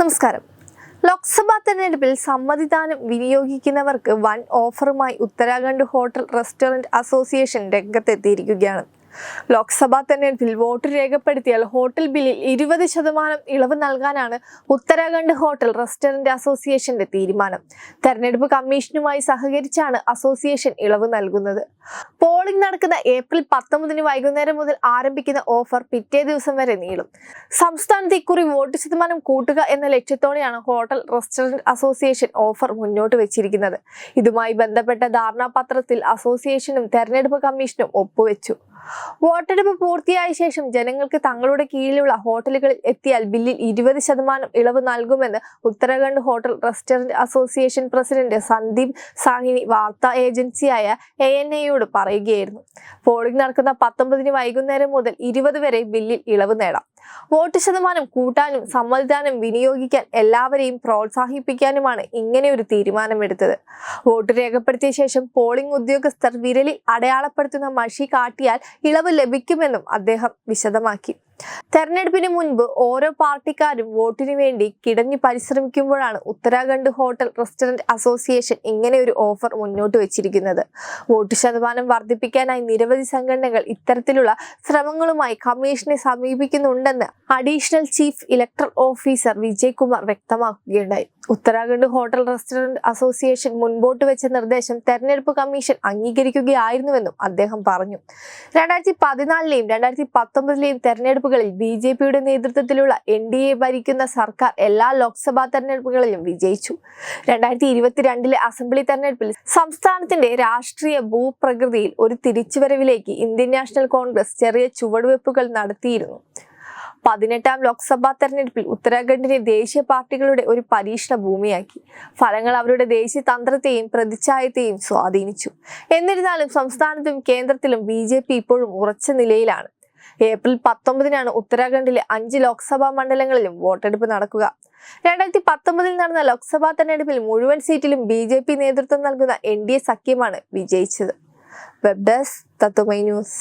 നമസ്കാരം. ലോക്സഭാ തെരഞ്ഞെടുപ്പിൽ സമ്മതിദാനം വിനിയോഗിക്കുന്നവർക്ക് വൻ ഓഫറുമായി ഉത്തരാഖണ്ഡ് ഹോട്ടൽ റെസ്റ്റോറന്റ് അസോസിയേഷൻ രംഗത്തെത്തിയിരിക്കുകയാണ്. ലോക്സഭാ തെരഞ്ഞെടുപ്പിൽ വോട്ട് രേഖപ്പെടുത്തിയാൽ ഹോട്ടൽ ബില്ലിൽ ഇരുപത് ശതമാനം ഇളവ് നൽകാനാണ് ഉത്തരാഖണ്ഡ് ഹോട്ടൽ റെസ്റ്റോറന്റ് അസോസിയേഷന്റെ തീരുമാനം. തെരഞ്ഞെടുപ്പ് കമ്മീഷനുമായി സഹകരിച്ചാണ് അസോസിയേഷൻ ഇളവ് നൽകുന്നത്. പോളിംഗ് നടക്കുന്ന ഏപ്രിൽ പത്തൊമ്പതിന് വൈകുന്നേരം മുതൽ ആരംഭിക്കുന്ന ഓഫർ പിറ്റേ ദിവസം വരെ നീളും. സംസ്ഥാനത്ത് ഇക്കുറി വോട്ട് ശതമാനം കൂട്ടുക എന്ന ലക്ഷ്യത്തോടെയാണ് ഹോട്ടൽ റെസ്റ്റോറന്റ് അസോസിയേഷൻ ഓഫർ മുന്നോട്ട് വെച്ചിരിക്കുന്നത്. ഇതുമായി ബന്ധപ്പെട്ട ധാരണാപത്രത്തിൽ അസോസിയേഷനും തെരഞ്ഞെടുപ്പ് കമ്മീഷനും ഒപ്പുവെച്ചു. വോട്ടെടുപ്പ് പൂർത്തിയായ ശേഷം ജനങ്ങൾക്ക് തങ്ങളുടെ കീഴിലുള്ള ഹോട്ടലുകളിൽ എത്തിയാൽ ബില്ലിൽ ഇരുപത് ശതമാനം ഇളവ് നൽകുമെന്ന് Uttarakhand hotel restaurant association president Sandeep Sahni വാർത്താ ഏജൻസിയായ എ എൻ എയോട് പറയുകയായിരുന്നു. പോളിംഗ് നടക്കുന്ന പത്തൊമ്പതിന് വൈകുന്നേരം മുതൽ ഇരുപത് വരെ ബില്ലിൽ ഇളവ് നേടാം. വോട്ട് ശതമാനം കൂട്ടാനും സമ്മതിദാനം വിനിയോഗിക്കാൻ എല്ലാവരെയും പ്രോത്സാഹിപ്പിക്കാനുമാണ് ഇങ്ങനെ ഒരു തീരുമാനമെടുത്തത്. വോട്ട് രേഖപ്പെടുത്തിയ ശേഷം പോളിംഗ് ഉദ്യോഗസ്ഥർ വിരലിൽ അടയാളപ്പെടുത്തുന്ന മഷി കാട്ടിയാൽ ഇളവ് ലഭിക്കുമെന്നും അദ്ദേഹം വിശദമാക്കി. തെരഞ്ഞെടുപ്പിന് മുൻപ് ഓരോ പാർട്ടിക്കാരും വോട്ടിന് വേണ്ടി കിടഞ്ഞു പരിശ്രമിക്കുമ്പോഴാണ് ഉത്തരാഖണ്ഡ് ഹോട്ടൽ റെസ്റ്റോറന്റ് അസോസിയേഷൻ ഇങ്ങനെ ഒരു ഓഫർ മുന്നോട്ട് വെച്ചിരിക്കുന്നത്. വോട്ട് ശതമാനം വർദ്ധിപ്പിക്കാനായി നിരവധി സംഘടനകൾ ഇത്തരത്തിലുള്ള ശ്രമങ്ങളുമായി കമ്മീഷനെ സമീപിക്കുന്നുണ്ടെന്ന് additional chief electoral officer Vijaykumar വ്യക്തമാക്കുകയുണ്ടായി. Uttarakhand hotel restaurant association മുൻപോട്ട് വെച്ച നിർദ്ദേശം തെരഞ്ഞെടുപ്പ് കമ്മീഷൻ അംഗീകരിക്കുകയായിരുന്നുവെന്നും അദ്ദേഹം പറഞ്ഞു. രണ്ടായിരത്തി പതിനാലിലെയും രണ്ടായിരത്തി പത്തൊമ്പതിലെയും തെരഞ്ഞെടുപ്പുകളിൽ ബി ജെ പിയുടെ നേതൃത്വത്തിലുള്ള എൻ ഡി എ ഭരിക്കുന്ന സർക്കാർ എല്ലാ ലോക്സഭാ തെരഞ്ഞെടുപ്പുകളിലും വിജയിച്ചു. രണ്ടായിരത്തി ഇരുപത്തിരണ്ടിലെ അസംബ്ലി തെരഞ്ഞെടുപ്പിൽ സംസ്ഥാനത്തിന്റെ രാഷ്ട്രീയ ഭൂപ്രകൃതിയിൽ ഒരു തിരിച്ചുവരവിലേക്ക് ഇന്ത്യൻ നാഷണൽ കോൺഗ്രസ് ചെറിയ ചുവടുവെപ്പുകൾ നടത്തിയിരുന്നു. പതിനെട്ടാം ലോക്സഭാ തെരഞ്ഞെടുപ്പിൽ ഉത്തരാഖണ്ഡിനെ ദേശീയ പാർട്ടികളുടെ ഒരു പരീക്ഷണ ഭൂമിയാക്കി. ഫലങ്ങൾ അവരുടെ ദേശീയ തന്ത്രത്തെയും പ്രതിച്ഛായത്തെയും സ്വാധീനിച്ചു. എന്നിരുന്നാലും സംസ്ഥാനത്തും കേന്ദ്രത്തിലും ബി ഇപ്പോഴും ഉറച്ച നിലയിലാണ്. ഏപ്രിൽ പത്തൊമ്പതിനാണ് ഉത്തരാഖണ്ഡിലെ അഞ്ച് ലോക്സഭാ മണ്ഡലങ്ങളിലും വോട്ടെടുപ്പ് നടക്കുക. രണ്ടായിരത്തി പത്തൊമ്പതിൽ നടന്ന ലോക്സഭാ തെരഞ്ഞെടുപ്പിൽ മുഴുവൻ സീറ്റിലും ബി ജെ പി നേതൃത്വം നൽകുന്ന എൻ ഡി എ സഖ്യമാണ് വിജയിച്ചത്. Web desk Tatwamayi news.